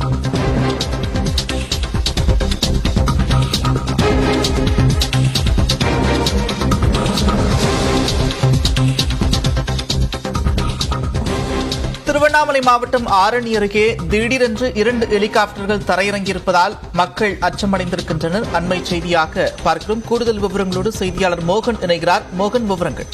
திருவண்ணாமலை மாவட்டம் ஆரணி அருகே திடீரென்று இரண்டு ஹெலிகாப்டர்கள் தரையிறங்கியிருப்பதால் மக்கள் அச்சமடைந்திருக்கின்றனர். அண்மை செய்தியாக பார்க்கிறோம். கூடுதல் விவரங்களோடு செய்தியாளர் மோகன் இணைகிறார். மோகன் விவரங்கள்.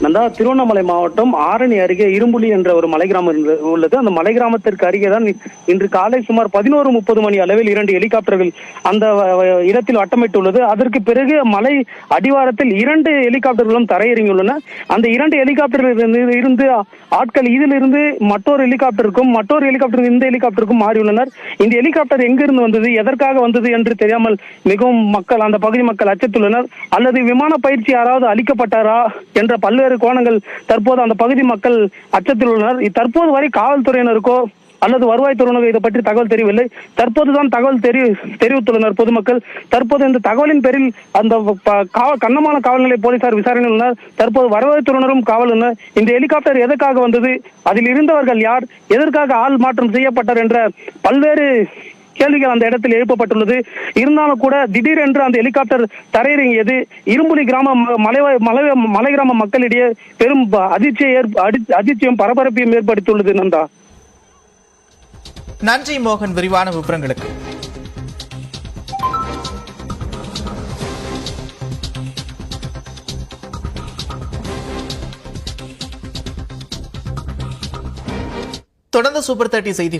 நந்தா திருவண்ணாமலை மாவட்டம் ஆரணி அருகே இரும்புலி என்ற ஒரு மலை கிராமம் உள்ளது. அந்த மலை கிராமத்திற்கு அருகே தான் இன்று காலை சுமார் பதினோரு முப்பது மணி அளவில் இரண்டு ஹெலிகாப்டர்கள் அந்த வ- இடத்தில் வட்டமிட்டுள்ளது அதற்கு பிறகு மலை அடிவாரத்தில் இரண்டு ஹெலிகாப்டர்களும் தரையிறங்கியுள்ளன. அந்த இரண்டு ஹெலிகாப்டர்கள் இருந்து ஆட்கள் இதிலிருந்து மற்றொரு ஹெலிகாப்டருக்கும் மற்றொரு ஹெலிகாப்டர் இந்த ஹெலிகாப்டருக்கும் மாறியுள்ளனர். இந்த ஹெலிகாப்டர் எங்கிருந்து வந்தது எதற்காக வந்தது என்று தெரியாமல் மிகவும் மக்கள் அந்த பகுதி மக்கள் அச்சத்துள்ளனர். அல்லது விமான பயிற்சி யாராவது அளிக்கப்பட்டாரா என்ற பல்வேறு கோணங்கள் தற்போது அந்த பகுதி மக்கள் அச்சத்தில் உள்ளனர். தற்போது வரை காவல்துறையினருக்கோ அல்லது வருவாய்த்துறையினருக்கு இதை பற்றி தகவல் தெரியவில்லை. தற்போதுதான் தகவல் தெரிய தெரிவித்துள்ளனர் பொதுமக்கள். தற்போது இந்த தகவலின் பேரில் அந்த கண்ணமான காவல் கண்ணமான போலீசார் விசாரணை உள்ளனர். தற்போது வருவாய்த்துறையினரும் காவல் உள்ளனர். இந்த ஹெலிகாப்டர் எதற்காக வந்தது? அதில் இருந்தவர்கள் யார்? எதற்காக ஆள் மாற்றம் செய்யப்பட்டார்? என்ற பல்வேறு கேள்விகள் அந்த இடத்தில் எழுப்பப்பட்டுள்ளது. இருந்தாலும் கூட திடீரென்று அந்த ஹெலிகாப்டர் தரையிறங்கியது. இரும்புலி கிராம மலை மலை மலை கிராம மக்களிடையே பெரும் அதிர்ச்சியை ஏற்ப- அதிர்ச்சியும் பரபரப்பையும் ஏற்படுத்தியுள்ளது நந்தா. நன்றி மோகன். விரிவான விவரங்களுக்கு. தொடர்ந்து சூப்பர் தேர்ட்டி செய்திகள்.